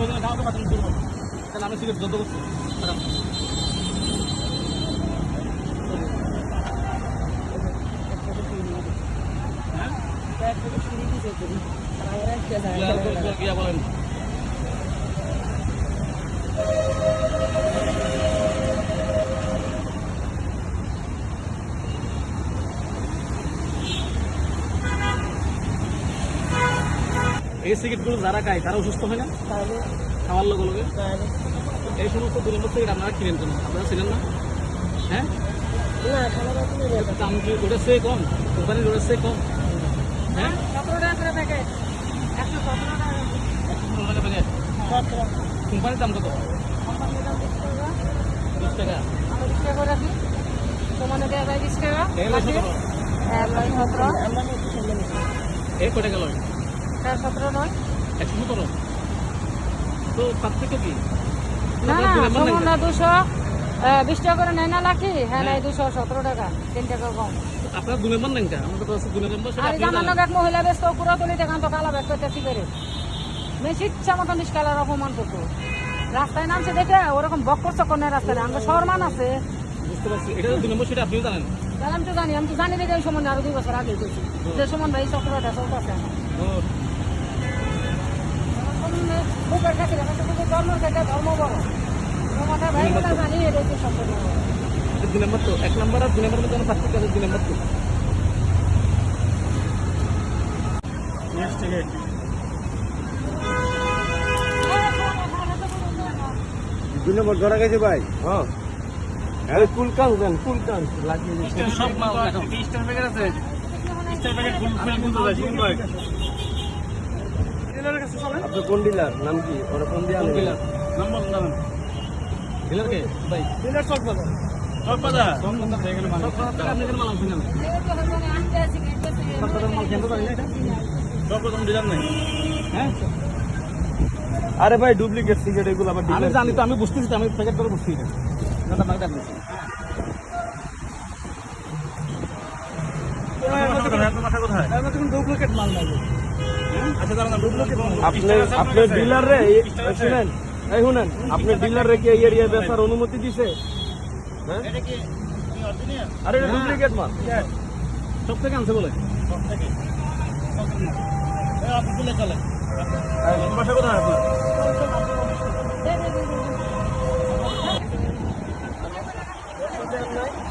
প্রয়োজনে করব তাহলে আমি সিগারেট যত করছি ম্যাডাম হ্যাঁ? বলেন। এই সিগারেটগুলো যারা খায় তারা অসুস্থ হয় না? খাওয়ার লগে লগে? এই সমস্ত নম্বর সিগারেট আপনারা কিনেন কেন? আপনারা ছিলেন না? হ্যাঁ? দাম কি কম কোম্পানির ওটা সে কম। হ্যাঁ? কোম্পানির দাম কত? বিশ টাকা। এগুলো সতেরো। এ কয় টাকা একশো সতেরো? তো পার্থক্য কি? না না দুই নম্বর সমুদ্র নেন। দুশো বিশ টাকা করে নেয় না লাখি হ্যাঁ নাই দুশো সতেরো টাকা তিন টাকা কম। আপনার দুই নম্বর নেন আমাদের তো আছে দুই আর আপনি এক মহিলা ব্যস্ত পুরো তুলি দেখান তো কালা ব্যাগ করে বেশি ইচ্ছা মতো নিষ্কালার অপমান করতো। রাস্তায় নামছে দেখে ওরকম বক করছে কোন রাস্তায় আমরা শহর মান আছে। বুঝতে পারছি এটা তো দুই নম্বর সেটা আপনিও জানেন। আমি তো জানি আমি তো জানি দেখে সম্বন্ধে আরও দুই বছর আগে গেছি যে সম্বন্ধে এই চক্রটা চলতেছে ও, বুকের কাছে ধর্মের কাছে ধর্ম বড় তোমাদের ভাই বোনা জানি এটা হচ্ছে সত্য এটা দুই নম্বর তো এক নম্বর আর দুই নম্বর মধ্যে কোনো পার্থক্য আছে দুই নম্বর তো দুই নম্বর ধরা গেছে ভাই হ্যাঁ আরে কুল কান দেন কুল কান লাগিয়ে সব মাল দেখো। স্টার প্যাকেট আছে। স্টার প্যাকেট ফুল ফুল ফুল তো আছে ভাই আপনার কোন ডিলার? নাম কি? ওরা কোন দিয়ে নাম্বার ডিলার। কে? ভাই। ডিলার বাজার বাজার বাজার মাল বাজার আপনি কেন মাল আনছেন বাজার মাল কেন পারেন এটা ডিলার নাই হ্যাঁ? আরে ভাই ডুপ্লিকেট সিগারেট এগুলো আবার আমি জানি তো আমি বুঝতেছি তো আমি প্যাকেট করে বুঝতেছি আচ্ছা আপনার ডিলার রে শুনেন এই শুনেন আপনার ডিলার রে কি এই এরিয়া বেচার অনুমতি দিছে? হ্যাঁ? আরে এটা ডুপ্লিকেট মাল। সব থেকে আনছে বলে। বাসা কোথায়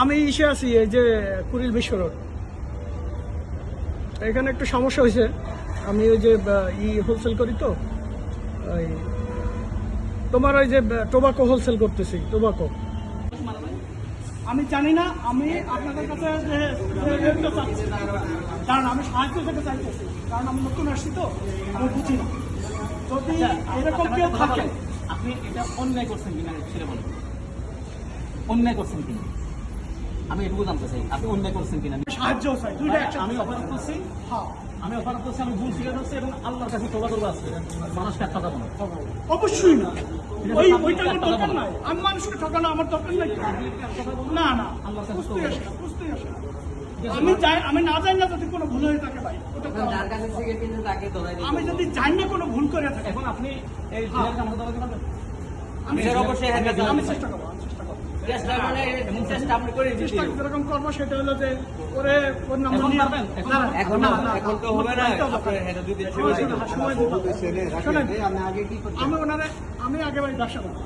আমি ইসে আছি এই যে কুড়িল বিশ্ব রোড। এখানে একটু সমস্যা হয়েছে। আমি ওই যে ই হোলসেল করি তো। ওই তোমার ওই যে টোবাকো হোলসেল করতেছি টোবাকো আমি জানি না আমি আপনাদের কাছে কারণ আমি সাহায্য থেকে চাইতেছি কারণ আমি নতুন আসছি তো আমি বুঝি না। যদি এরকম কেউ থাকে আপনি এটা অন্যায় করছেন কিনা? সেটা বলেন। অন্যায় করছেন কিনা? আমি এটুকু জানতে চাই আপনি অন্যায় করছেন কিনা? সাহায্য চাই আমি অপরাধ করছি হ্যাঁ, আমি অপরাধ করছি আমি ভুল স্বীকার করছি এবং আল্লাহর কাছে তোবা করব আজকে। মানুষকে আর ঠকাবো না। অবশ্যই না। ওই ওইটা আমার দরকার নাই। আমি মানুষকে ঠকানো আমার দরকার নাই। তো। না? আসে আসে আমি যাই আমি না জানি না যদি কোনো ভুল হয়ে থাকে ভাই। আমি যদি জানি না কোনো ভুল করে থাকি। এখন আপনি এই পারবেন আমি চেষ্টা করব, চেষ্টা চেষ্টা যেরকম করব সেটা হলো যে ওরে ওর নাম্বার এখন নিয়ে তো হবে না। দুই দিন সময় দিতে আমি আগে কি আমি ওনারে আমি আগে ভাই ব্যবসা করব